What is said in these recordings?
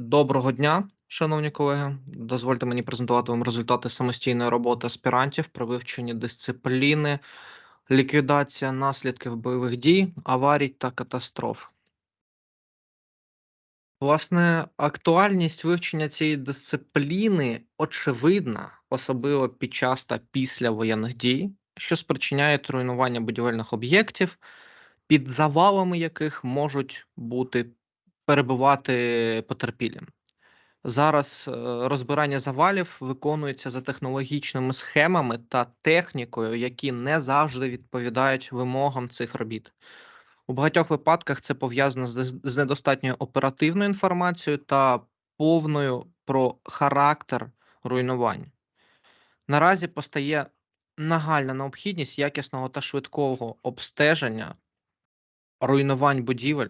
Доброго дня, шановні колеги. Дозвольте мені презентувати вам результати самостійної роботи аспірантів при вивченні дисципліни, ліквідація наслідків бойових дій, аварій та катастроф. Власне, актуальність вивчення цієї дисципліни очевидна, особливо під час та після воєнних дій, що спричиняють руйнування будівельних об'єктів, під завалами яких можуть бути перебувати потерпілі. Зараз е, розбирання завалів виконується за технологічними схемами та технікою, які не завжди відповідають вимогам цих робіт. У багатьох випадках це пов'язано з з недостатньою оперативною інформацією та повною про характер руйнувань. Наразі постає нагальна необхідність якісного та швидкого обстеження руйнувань будівель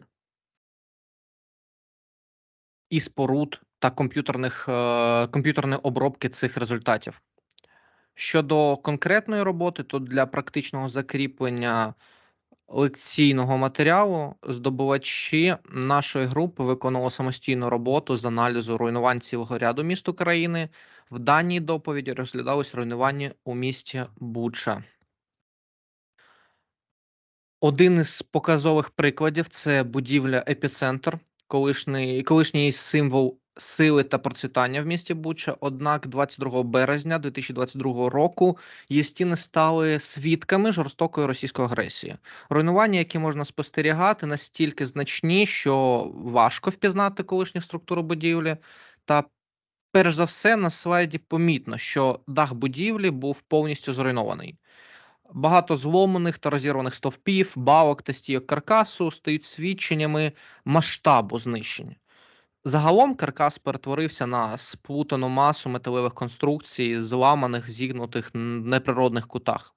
і споруд та комп'ютерних е, комп'ютерної обробки цих результатів. Щодо конкретної роботи, то для практичного закріплення лекційного матеріалу здобувачі нашої групи виконували самостійну роботу з аналізу руйнувань цілого ряду міст України. В даній доповіді розглядались руйнування у місті Буча. Один із показових прикладів це будівля епіцентр, колишній колишній символ сили та процвітання в місті Буча. Однак, 22 березня 2022 року її стіни стали свідками жорстокої російської агресії. Руйнування, які можна спостерігати, настільки значні, що важко впізнати колишню структуру будівлі. Та перш за все на слайді помітно, що дах будівлі був повністю зруйнований. Багато зломаних та розірваних стовпів, балок та стійок каркасу стають свідченнями масштабу знищення. Загалом каркас перетворився на сплутану масу металевих конструкцій, зламаних, зігнутих неприродних кутах.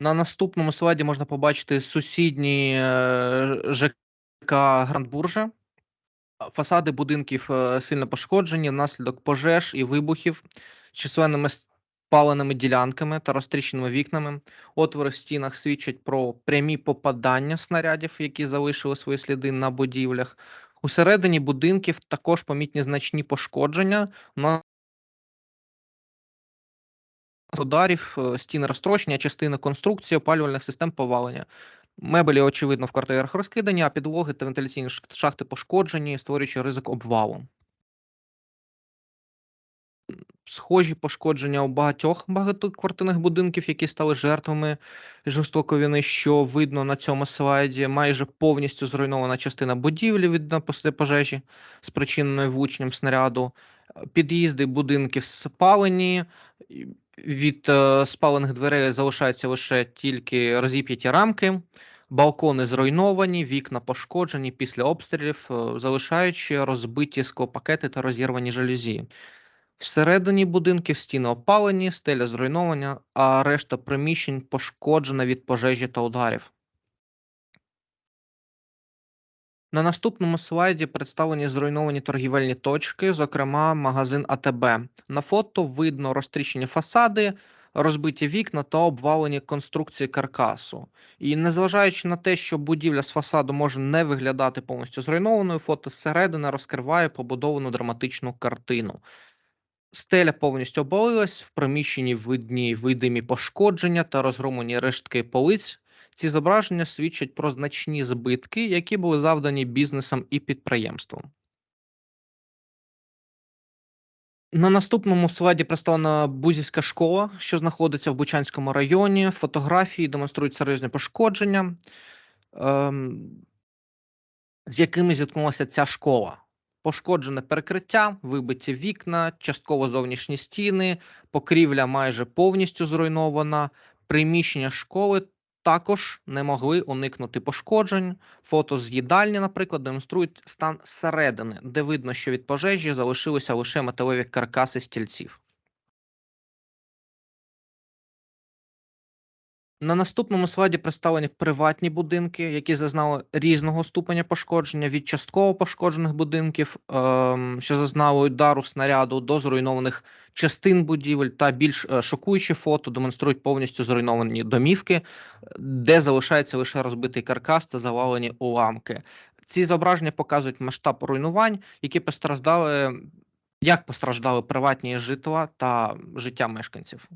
На наступному слайді можна побачити сусідні е, ЖК Грандбуржа. Фасади будинків е, сильно пошкоджені внаслідок пожеж і вибухів численними спаленими ділянками та розтріщеними вікнами. Отвори в стінах свідчать про прямі попадання снарядів, які залишили свої сліди на будівлях. Усередині будинків також помітні значні пошкодження. Ударів, е, стіни розтрощення, частини конструкції, опалювальних систем повалення. Мебелі, очевидно, в квартирах розкидані, а підлоги та вентиляційні шахти пошкоджені, створюючи ризик обвалу. Схожі пошкодження у багатьох багатоквартирних будинків, які стали жертвами жорстокої війни, що видно на цьому слайді. Майже повністю зруйнована частина будівлі від пожежі, спричиненої влученням снаряду. Під'їзди будинків спалені, від е, спалених дверей залишаються лише тільки розіп'яті рамки, балкони зруйновані, вікна пошкоджені після обстрілів, е, залишаючи розбиті склопакети та розірвані жалюзі. Всередині будинків стіни опалені, стеля зруйнована, а решта приміщень пошкоджена від пожежі та ударів. На наступному слайді представлені зруйновані торгівельні точки, зокрема магазин АТБ. На фото видно розтріщені фасади, розбиті вікна та обвалені конструкції каркасу. І незважаючи на те, що будівля з фасаду може не виглядати повністю зруйнованою, фото зсередини розкриває побудовану драматичну картину. Стеля повністю обвалилась, в приміщенні видні видимі пошкодження та розгромлені рештки полиць. Ці зображення свідчать про значні збитки, які були завдані бізнесам і підприємствам. На наступному слайді представлена Бузівська школа, що знаходиться в Бучанському районі. Фотографії демонструють серйозні пошкодження, ем, з якими зіткнулася ця школа. Пошкоджене перекриття, вибиті вікна, частково зовнішні стіни, покрівля майже повністю зруйнована. Приміщення школи також не могли уникнути пошкоджень. Фото з їдальні, наприклад, демонструють стан середини, де видно, що від пожежі залишилися лише металеві каркаси стільців. На наступному слайді представлені приватні будинки, які зазнали різного ступеня пошкодження від частково пошкоджених будинків, ем, що зазнали удару снаряду до зруйнованих частин будівель, та більш е, шокуючі фото демонструють повністю зруйновані домівки, де залишається лише розбитий каркас та завалені уламки. Ці зображення показують масштаб руйнувань, які постраждали як постраждали приватні житла та життя мешканців.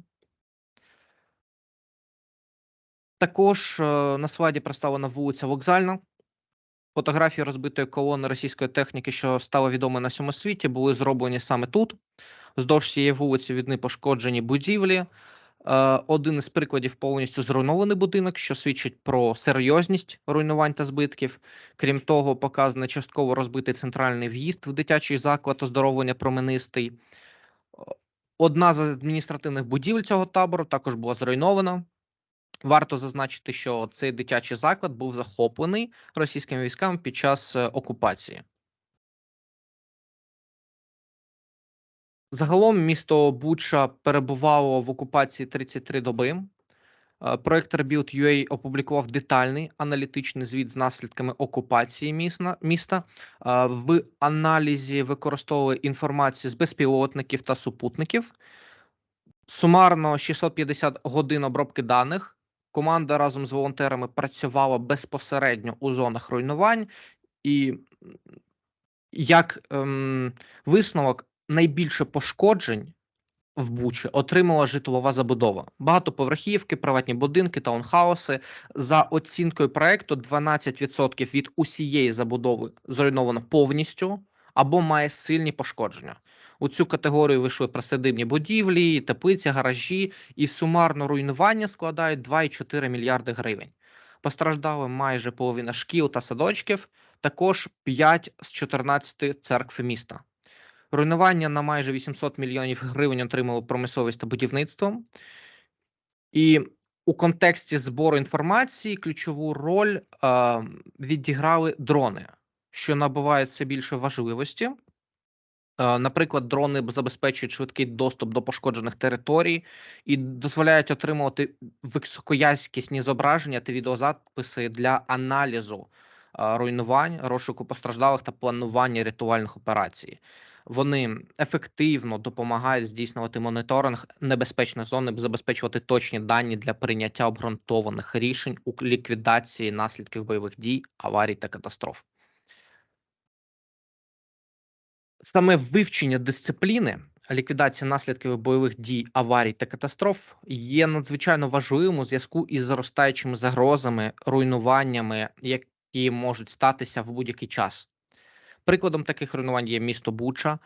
Також, е, на слайді представлена вулиця Вокзальна. Фотографії розбитої колони російської техніки, що стало відомо на всьому світі, були зроблені саме тут. Вздовж цієї вулиці видні пошкоджені будівлі. Е, один із прикладів повністю зруйнований будинок, що свідчить про серйозність руйнувань та збитків. Крім того, показаний частково розбитий центральний в'їзд в дитячий заклад оздоровлення променистий. Одна з адміністративних будівель цього табору також була зруйнована. Варто зазначити, що цей дитячий заклад був захоплений російськими військами під час е, окупації. Загалом місто Буча перебувало в окупації 33 доби. Е, проект Rebuild.ua опублікував детальний аналітичний звіт з наслідками окупації міста. Е, в аналізі використовували інформацію з безпілотників та супутників. Сумарно 650 годин обробки даних. Команда разом з волонтерами працювала безпосередньо у зонах руйнувань, і як ем, висновок найбільше пошкоджень в Бучі отримала житлова забудова. Багатоповерхівки, приватні будинки, таунхауси. За оцінкою проекту, 12% від усієї забудови зруйновано повністю або має сильні пошкодження. У цю категорію вийшли присадибні будівлі, теплиці, гаражі, і сумарно руйнування складають 2,4 мільярди гривень. Постраждали майже половина шкіл та садочків, також 5 з 14 церкв міста. Руйнування на майже 800 мільйонів гривень отримало промисловість та будівництво. І у контексті збору інформації ключову роль е, відіграли дрони, що набувають все більше важливості. Е, наприклад, дрони забезпечують швидкий доступ до пошкоджених територій і дозволяють отримувати високоякісні зображення та відеозаписи для аналізу е, руйнувань, розшуку постраждалих та планування рятувальних операцій. Вони ефективно допомагають здійснювати моніторинг небезпечних зон забезпечувати точні дані для прийняття обґрунтованих рішень у ліквідації наслідків бойових дій, аварій та катастроф. Саме вивчення дисципліни, ліквідація наслідків бойових дій, аварій та катастроф є надзвичайно важливим у зв'язку із зростаючими загрозами, руйнуваннями, які можуть статися в будь-який час. Прикладом таких руйнувань є місто Буча,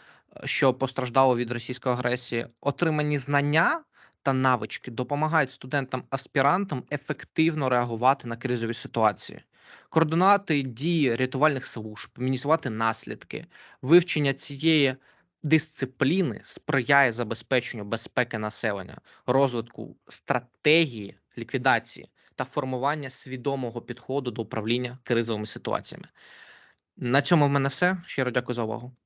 що постраждало від російської агресії. Отримані знання та навички допомагають студентам-аспірантам ефективно реагувати на кризові ситуації координувати дії рятувальних служб, мінізувати наслідки, вивчення цієї дисципліни сприяє забезпеченню безпеки населення, розвитку стратегії ліквідації та формування свідомого підходу до управління кризовими ситуаціями. На цьому в мене все. Щиро дякую за увагу.